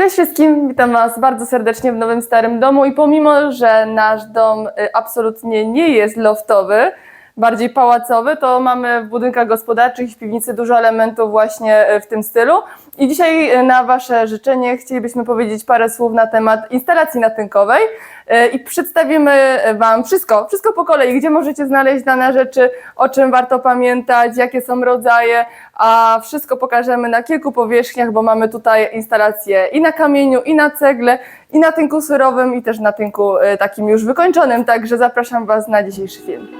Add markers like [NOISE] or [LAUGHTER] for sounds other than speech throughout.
Cześć wszystkim, witam Was bardzo serdecznie w nowym starym domu i pomimo, że nasz dom y, absolutnie nie jest loftowy, bardziej pałacowy, to mamy w budynkach gospodarczych i w piwnicy dużo elementów właśnie y, w tym stylu. I dzisiaj y, na Wasze życzenie chcielibyśmy powiedzieć parę słów na temat instalacji natynkowej y, i przedstawimy Wam wszystko, wszystko po kolei, gdzie możecie znaleźć dane rzeczy, o czym warto pamiętać, jakie są rodzaje, a wszystko pokażemy na kilku powierzchniach, bo mamy tutaj instalacje i na kamieniu, i na cegle, i na tynku surowym, i też na tynku takim już wykończonym, także zapraszam Was na dzisiejszy film.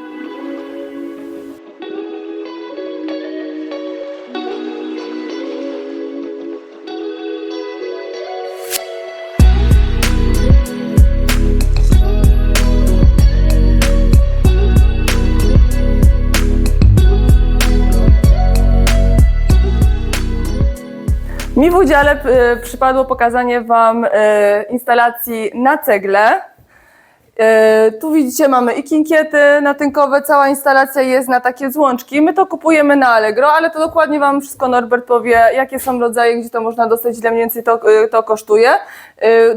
Udziale y, przypadło pokazanie Wam y, instalacji na cegle. Y, tu widzicie, mamy i kinkiety natynkowe, cała instalacja jest na takie złączki. My to kupujemy na Allegro, ale to dokładnie Wam wszystko Norbert powie, jakie są rodzaje, gdzie to można dostać, ile mniej więcej to, to kosztuje.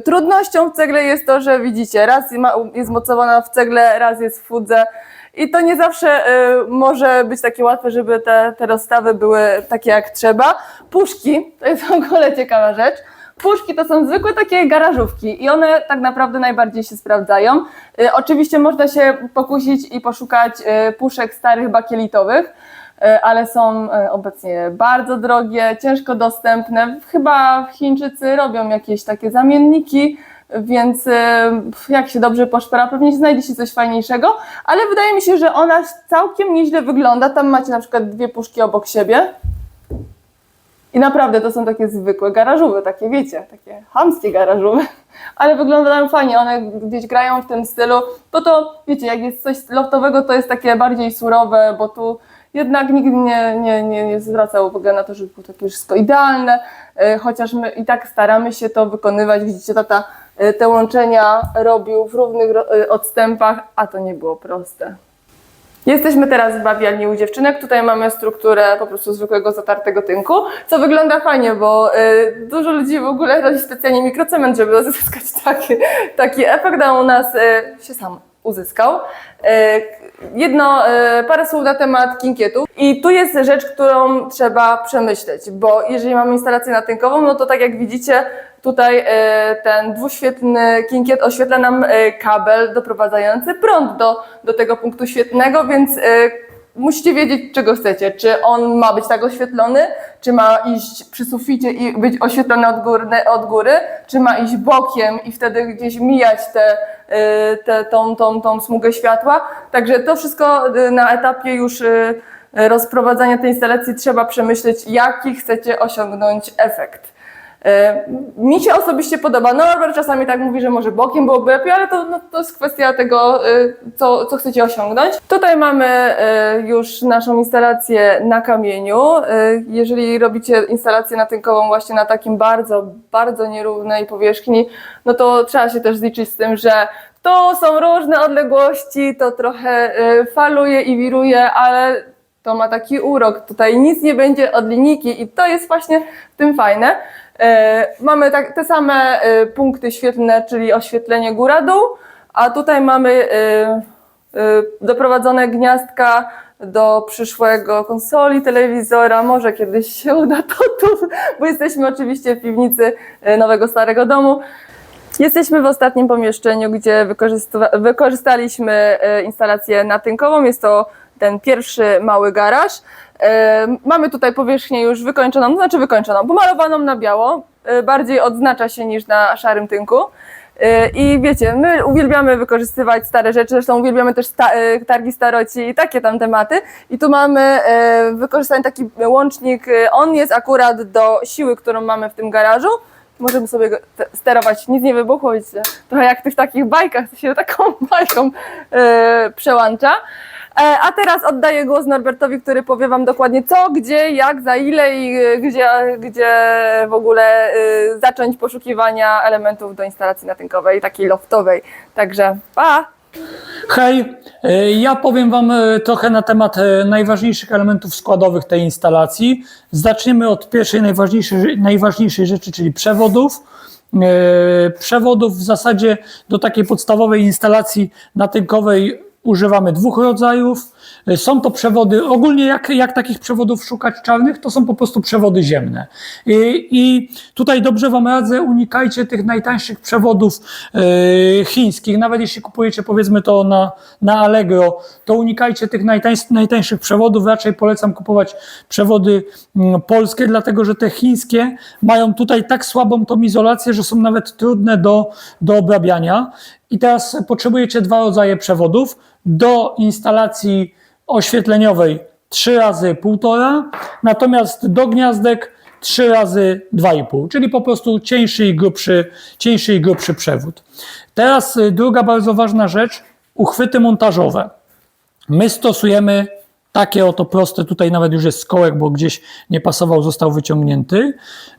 Trudnością w cegle jest to, że widzicie, raz jest mocowana w cegle, raz jest w fudze. I to nie zawsze y, może być takie łatwe, żeby te, te rozstawy były takie jak trzeba. Puszki, to jest w ogóle ciekawa rzecz. Puszki to są zwykłe takie garażówki i one tak naprawdę najbardziej się sprawdzają. Y, oczywiście można się pokusić i poszukać y, puszek starych bakielitowych, y, ale są y, obecnie bardzo drogie, ciężko dostępne. Chyba Chińczycy robią jakieś takie zamienniki, więc y, jak się dobrze poszpera, pewnie znajdzie się coś fajniejszego, ale wydaje mi się, że ona całkiem nieźle wygląda. Tam macie na przykład dwie puszki obok siebie. I naprawdę to są takie zwykłe garażówy, takie wiecie, takie chamskie garażówy, ale wyglądają fajnie, one gdzieś grają w tym stylu, bo to wiecie, jak jest coś loftowego, to jest takie bardziej surowe, bo tu jednak nikt nie, nie, nie, nie zwracał uwagi na to, żeby było takie wszystko idealne, e, chociaż my i tak staramy się to wykonywać, widzicie, tata te łączenia robił w równych e, odstępach, a to nie było proste. Jesteśmy teraz w bawialni u dziewczynek. Tutaj mamy strukturę po prostu zwykłego zatartego tynku, co wygląda fajnie, bo y, dużo ludzi w ogóle robi specjalnie mikrocement, żeby uzyskać [LAUGHS] taki, taki efekt, a u nas się sam uzyskał. Jedno, parę słów na temat kinkietów. I tu jest rzecz, którą trzeba przemyśleć, bo jeżeli mamy instalację natynkową, no to tak jak widzicie, Tutaj e, ten dwuświetny kinkiet oświetla nam e, kabel doprowadzający prąd do, do tego punktu świetnego, więc e, musicie wiedzieć, czego chcecie. Czy on ma być tak oświetlony, czy ma iść przy suficie i być oświetlony od góry, od góry czy ma iść bokiem i wtedy gdzieś mijać te, te, tą, tą, tą smugę światła. Także to wszystko na etapie już rozprowadzania tej instalacji trzeba przemyśleć, jaki chcecie osiągnąć efekt. E, Mi się osobiście podoba. No, Norbert czasami tak mówi, że może bokiem byłoby lepiej, ale to, no, to jest kwestia tego, e, co, co chcecie osiągnąć. Tutaj mamy e, już naszą instalację na kamieniu. Jeżeli robicie instalację natynkową właśnie na takim bardzo, bardzo nierównej powierzchni, no to trzeba się też zliczyć z tym, że to są różne odległości, to trochę faluje i wiruje, ale to ma taki urok. Tutaj nic nie będzie od linijki i to jest właśnie w tym fajne. E, mamy tak, te same e, punkty świetlne, czyli oświetlenie góra-dół, a tutaj mamy e, doprowadzone gniazdka do przyszłego konsoli, telewizora. Może kiedyś się uda to tu, bo jesteśmy oczywiście w piwnicy nowego starego domu. Jesteśmy w ostatnim pomieszczeniu, gdzie wykorzysta- wykorzystaliśmy instalację natynkową. Jest to ten pierwszy mały garaż. Mamy tutaj powierzchnię już wykończoną, znaczy wykończoną, pomalowaną na biało. E, Bardziej odznacza się niż na szarym tynku. E, I wiecie, my uwielbiamy wykorzystywać stare rzeczy, zresztą uwielbiamy też e, targi staroci i takie tam tematy. I tu mamy wykorzystany taki łącznik, on jest akurat do siły, którą mamy w tym garażu. Możemy sobie go te- sterować, nic nie wybuchło, trochę jak w tych takich bajkach, to się taką [LAUGHS] bajką przełącza. E, a teraz oddaję głos Norbertowi, który powie Wam dokładnie co, gdzie, jak, za ile i e, gdzie, gdzie w ogóle e, zacząć poszukiwania elementów do instalacji natynkowej, takiej loftowej. Także pa! Hej, ja powiem Wam trochę na temat najważniejszych elementów składowych tej instalacji. Zaczniemy od pierwszej najważniejszej, najważniejszej rzeczy, czyli przewodów. Przewodów w zasadzie do takiej podstawowej instalacji natynkowej używamy dwóch rodzajów. E, Są to przewody, ogólnie jak, jak takich przewodów szukać czarnych, to są po prostu przewody ziemne. I, i tutaj dobrze Wam radzę, unikajcie tych najtańszych przewodów e, chińskich. Nawet jeśli kupujecie powiedzmy to na, na Allegro, to unikajcie tych najtańsz, najtańszych przewodów. Raczej polecam kupować przewody mm, polskie, dlatego że te chińskie mają tutaj tak słabą tą izolację, że są nawet trudne do, do obrabiania. I teraz potrzebujecie dwa rodzaje przewodów. Do instalacji oświetleniowej 3 razy 1,5, natomiast do gniazdek 3 razy 2,5, czyli po prostu cieńszy i grubszy, cieńszy i grubszy przewód. Teraz y, druga bardzo ważna rzecz, uchwyty montażowe. My stosujemy takie oto proste, tutaj nawet już jest skołek, bo gdzieś nie pasował, został wyciągnięty.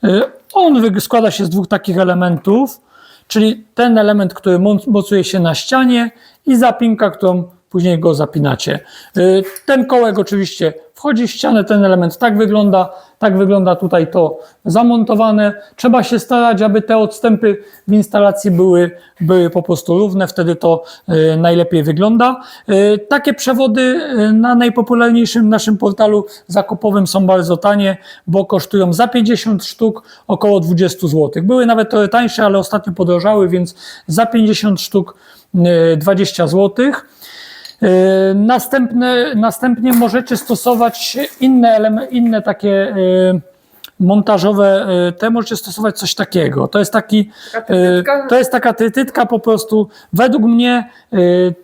Y, On składa się z dwóch takich elementów, czyli ten element, który moc- mocuje się na ścianie i zapinka, którą później go zapinacie. Y, Ten kołek oczywiście wchodzi w ścianę, ten element tak wygląda, tak wygląda tutaj to zamontowane. Trzeba się starać, aby te odstępy w instalacji były, były po prostu równe, wtedy to y, najlepiej wygląda. Y, Takie przewody na najpopularniejszym naszym portalu zakupowym są bardzo tanie, bo kosztują za 50 sztuk około 20 zł. Były nawet trochę tańsze, ale ostatnio podrożały, więc za 50 sztuk y, 20 złotych. Yy, Następne, następnie możecie stosować inne, eleme, inne takie yy, montażowe, yy, te możecie stosować coś takiego. To jest taki, to jest taka trytytka po prostu. Według mnie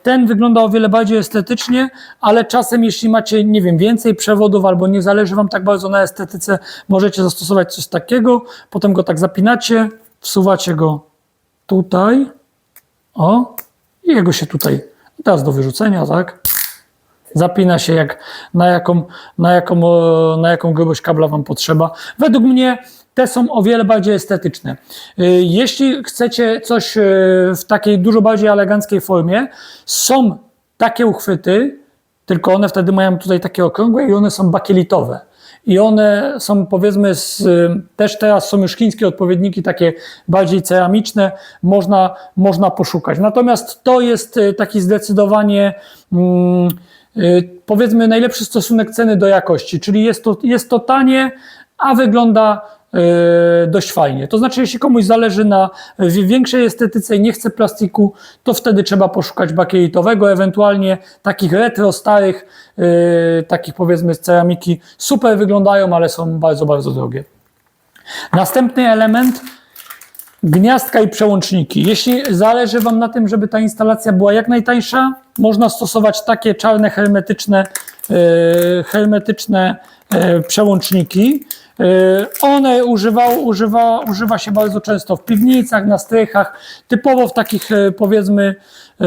ten wygląda o wiele bardziej estetycznie, ale czasem jeśli macie, nie wiem, więcej przewodów albo nie zależy wam tak bardzo na estetyce, możecie zastosować coś takiego, potem go tak zapinacie, wsuwacie go tutaj, o, i jego się tutaj, teraz do wyrzucenia, tak? Zapina się jak, na, jaką, na, jaką, e, na jaką grubość kabla Wam potrzeba. Według mnie te są o wiele bardziej estetyczne. Y, Jeśli chcecie coś y, w takiej dużo bardziej eleganckiej formie, są takie uchwyty, tylko one wtedy mają tutaj takie okrągłe i one są bakielitowe. I one są powiedzmy, z, też teraz są już chińskie odpowiedniki, takie bardziej ceramiczne, można, można poszukać. Natomiast to jest y, taki zdecydowanie, mm, y, powiedzmy, najlepszy stosunek ceny do jakości, czyli jest to, jest to tanie, a wygląda dość fajnie. To znaczy, jeśli komuś zależy na wi- większej estetyce i nie chce plastiku, to wtedy trzeba poszukać bakielitowego, ewentualnie takich retro starych, y, takich powiedzmy z ceramiki, super wyglądają, ale są bardzo, bardzo drogie. Następny element gniazdka i przełączniki. Jeśli zależy Wam na tym, żeby ta instalacja była jak najtańsza, można stosować takie czarne hermetyczne, e, hermetyczne e, przełączniki. E, One używa, używa, używa się bardzo często w piwnicach, na strychach, typowo w takich e, powiedzmy e,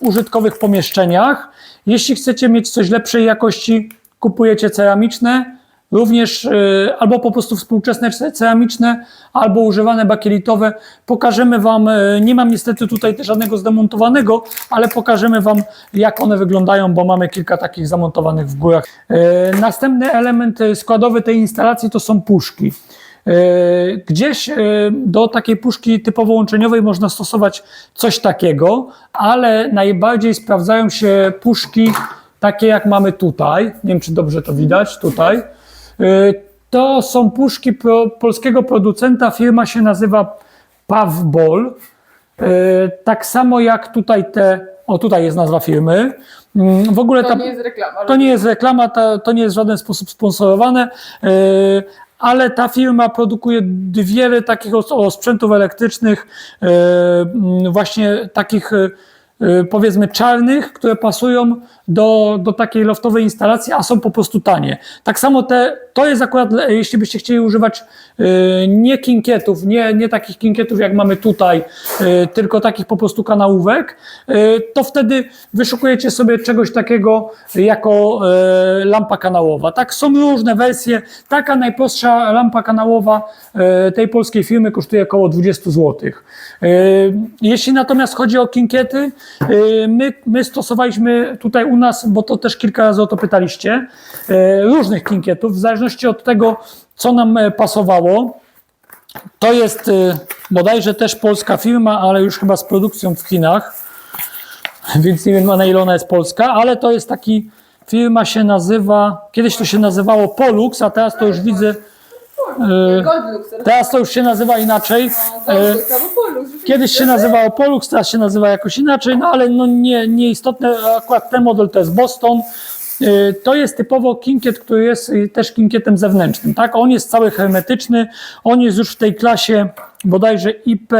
użytkowych pomieszczeniach. Jeśli chcecie mieć coś lepszej jakości, kupujecie ceramiczne, Również y, albo po prostu współczesne ce- ceramiczne, albo używane bakielitowe. Pokażemy Wam, y, nie mam niestety tutaj żadnego zdemontowanego, ale pokażemy Wam, jak one wyglądają, bo mamy kilka takich zamontowanych w górach. Y, Następny element składowy tej instalacji to są puszki. Gdzieś do takiej puszki typowo łączeniowej można stosować coś takiego, ale najbardziej sprawdzają się puszki takie jak mamy tutaj. Nie wiem, czy dobrze to widać tutaj. Y, To są puszki pro, polskiego producenta. Firma się nazywa Pavbol. Y, Tak samo jak tutaj te. O, tutaj jest nazwa firmy. Mm, W ogóle To ta, nie jest reklama. to nie jest reklama, to, to nie jest w żaden sposób sponsorowane, yy, ale ta firma produkuje wiele takich os- o, sprzętów elektrycznych, właśnie takich powiedzmy czarnych, które pasują do, do takiej loftowej instalacji, a są po prostu tanie. Tak samo te, to jest akurat, jeśli byście chcieli używać yy, nie kinkietów, nie, nie takich kinkietów jak mamy tutaj, yy, tylko takich po prostu kanałówek, to wtedy wyszukujecie sobie czegoś takiego jako lampa kanałowa. Tak, są różne wersje. Taka najprostsza lampa kanałowa tej polskiej firmy kosztuje około 20 zł. Jeśli natomiast chodzi o kinkiety, Y, My, my stosowaliśmy tutaj u nas, bo to też kilka razy o to pytaliście, y, różnych kinkietów, w zależności od tego, co nam e, pasowało. To jest y, bodajże też polska firma, ale już chyba z produkcją w Chinach, więc nie wiem na ile ona jest polska, ale to jest taki, firma się nazywa, kiedyś to się nazywało Polux, a teraz to już widzę, Goldlux. teraz to już się nazywa inaczej. Albo Polux. Kiedyś się nazywało Polux, teraz się nazywa jakoś inaczej, no ale no nie, nieistotne, akurat ten model to jest Boston. Y, To jest typowo kinkiet, który jest też kinkietem zewnętrznym, tak? On jest cały hermetyczny, on jest już w tej klasie bodajże IP,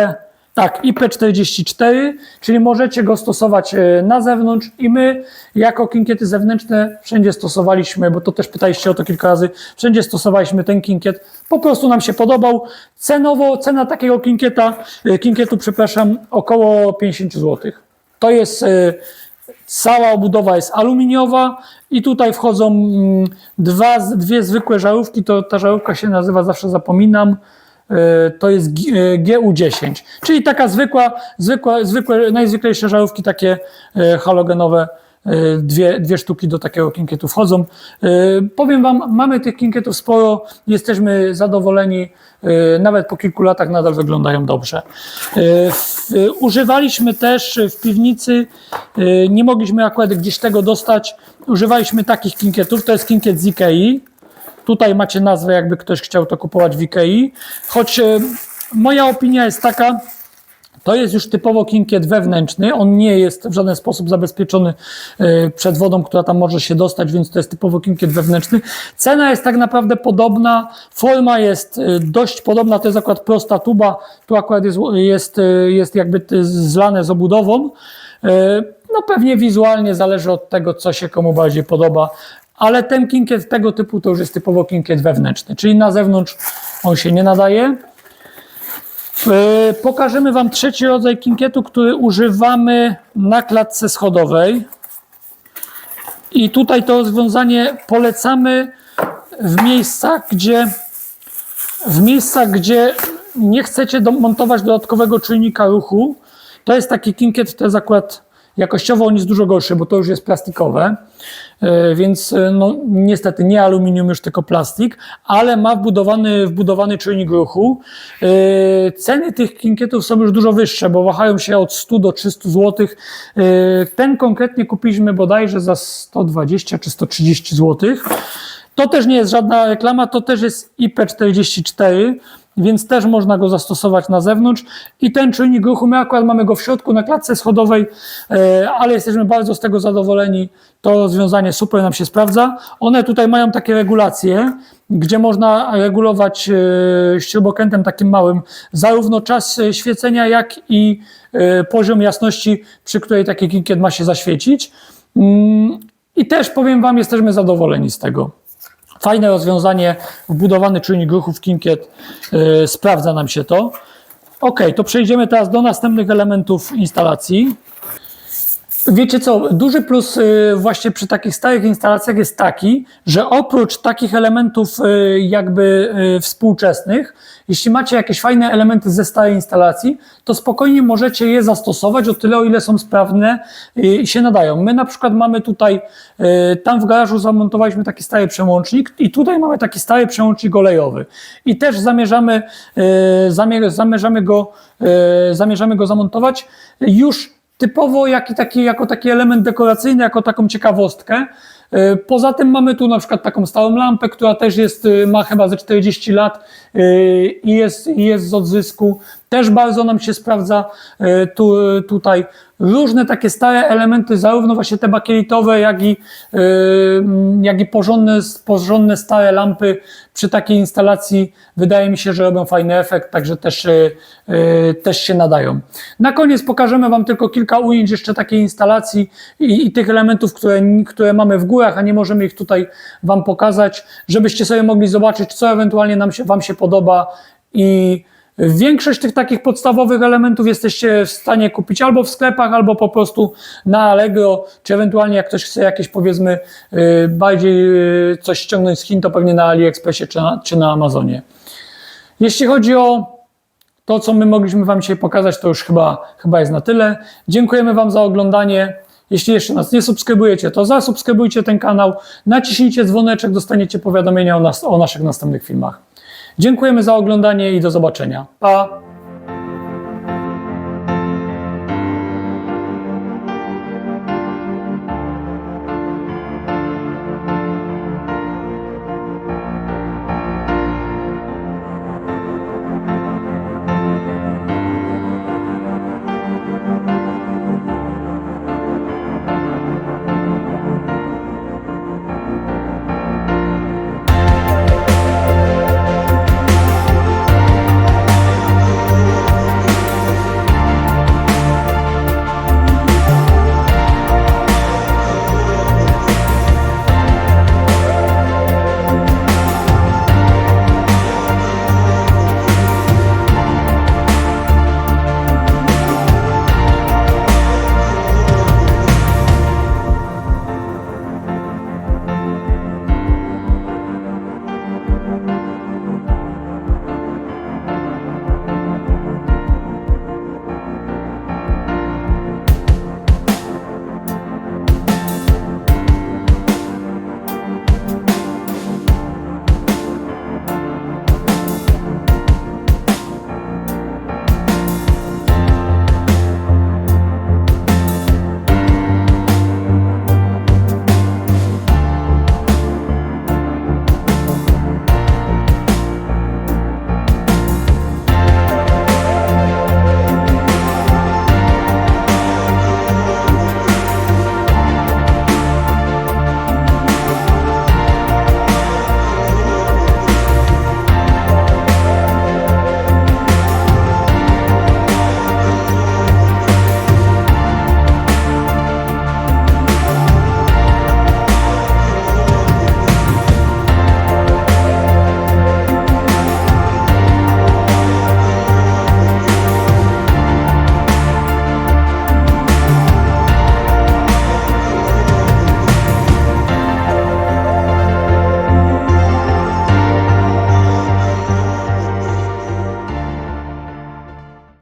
tak, IP44, czyli możecie go stosować y, na zewnątrz i my jako kinkiety zewnętrzne wszędzie stosowaliśmy, bo to też pytaliście o to kilka razy, wszędzie stosowaliśmy ten kinkiet, po prostu nam się podobał. Cenowo, cena takiego kinkieta, y, kinkietu, przepraszam, około 50 zł. To jest y, Cała obudowa jest aluminiowa i tutaj wchodzą mm, dwa, dwie zwykłe żarówki. To, ta żarówka się nazywa, zawsze zapominam, e, to jest G- e, GU10, czyli taka zwykła, zwykła, zwykłe, najzwyklejsze żarówki takie e, halogenowe. e, Dwie, dwie sztuki do takiego kinkietu wchodzą. E, Powiem Wam, mamy tych kinkietów sporo, jesteśmy zadowoleni, e, nawet po kilku latach nadal wyglądają dobrze. E, e, Używaliśmy też w piwnicy, e, nie mogliśmy akurat gdzieś tego dostać, używaliśmy takich kinkietów, to jest kinkiet z Ikei, Tutaj macie nazwę, jakby ktoś chciał to kupować w Ikei. Choć e, moja opinia jest taka, to jest już typowo kinkiet wewnętrzny. On nie jest w żaden sposób zabezpieczony e, przed wodą, która tam może się dostać, więc to jest typowo kinkiet wewnętrzny. Cena jest tak naprawdę podobna, forma jest e, dość podobna. To jest akurat prosta tuba, tu akurat jest, jest, jest jakby zlane z obudową. No pewnie wizualnie zależy od tego, co się komu bardziej podoba. Ale ten kinkiet tego typu to już jest typowo kinkiet wewnętrzny, czyli na zewnątrz on się nie nadaje. E, Pokażemy Wam trzeci rodzaj kinkietu, który używamy na klatce schodowej. I tutaj to rozwiązanie polecamy w miejscach, gdzie w miejscach, gdzie nie chcecie montować dodatkowego czujnika ruchu. To jest taki kinkiet, to jest akurat jakościowo on jest dużo gorszy, bo to już jest plastikowe, E, więc e, no, niestety nie aluminium już, tylko plastik, ale ma wbudowany, wbudowany czujnik ruchu. E, Ceny tych kinkietów są już dużo wyższe, bo wahają się od 100 do 300 zł. Ten konkretnie kupiliśmy bodajże za 120 czy 130 zł. To też nie jest żadna reklama, to też jest IP44, więc też można go zastosować na zewnątrz. I ten czujnik ruchu, my akurat mamy go w środku na klatce schodowej, e, ale jesteśmy bardzo z tego zadowoleni. To rozwiązanie super nam się sprawdza. One tutaj mają takie regulacje, gdzie można regulować e, śrubokrętem takim małym zarówno czas e, świecenia, jak i poziom jasności, przy której taki kinkiet ma się zaświecić. Mm, I też powiem Wam, jesteśmy zadowoleni z tego. Fajne rozwiązanie, wbudowany czujnik ruchu w kinkiet, yy, sprawdza nam się to. Ok, to przejdziemy teraz do następnych elementów instalacji. Wiecie co, duży plus y, właśnie przy takich starych instalacjach jest taki, że oprócz takich elementów y, jakby y, współczesnych, jeśli macie jakieś fajne elementy ze starej instalacji, to spokojnie możecie je zastosować o tyle, o ile są sprawne i się nadają. My na przykład mamy tutaj, tam w garażu zamontowaliśmy taki stary przełącznik i tutaj mamy taki stary przełącznik olejowy. I też zamierzamy, zamier- zamierzamy, go, zamierzamy go zamontować już typowo jak, taki, jako taki element dekoracyjny, jako taką ciekawostkę. Y, Poza tym mamy tu na przykład taką stałą lampę, która też jest, y, ma chyba ze 40 lat y, i jest, jest z odzysku. Też bardzo nam się sprawdza y, tu, tutaj. Różne takie stare elementy, zarówno właśnie te bakielitowe, jak i, y, jak i porządne, porządne stare lampy przy takiej instalacji wydaje mi się, że robią fajny efekt, także też, też się nadają. Na koniec pokażemy Wam tylko kilka ujęć jeszcze takiej instalacji i, i tych elementów, które, które mamy w górach, a nie możemy ich tutaj Wam pokazać, żebyście sobie mogli zobaczyć, co ewentualnie nam się, Wam się podoba i Większość tych takich podstawowych elementów jesteście w stanie kupić albo w sklepach, albo po prostu na Allegro, czy ewentualnie jak ktoś chce jakieś powiedzmy y, bardziej y, coś ściągnąć z Chin, to pewnie na AliExpressie czy na, czy na Amazonie. Jeśli chodzi o to, co my mogliśmy Wam dzisiaj pokazać, to już chyba, chyba jest na tyle. Dziękujemy Wam za oglądanie. Jeśli jeszcze nas nie subskrybujecie, to zasubskrybujcie ten kanał, naciśnijcie dzwoneczek, dostaniecie powiadomienia o, nas, o naszych następnych filmach. Dziękujemy za oglądanie i do zobaczenia. Pa!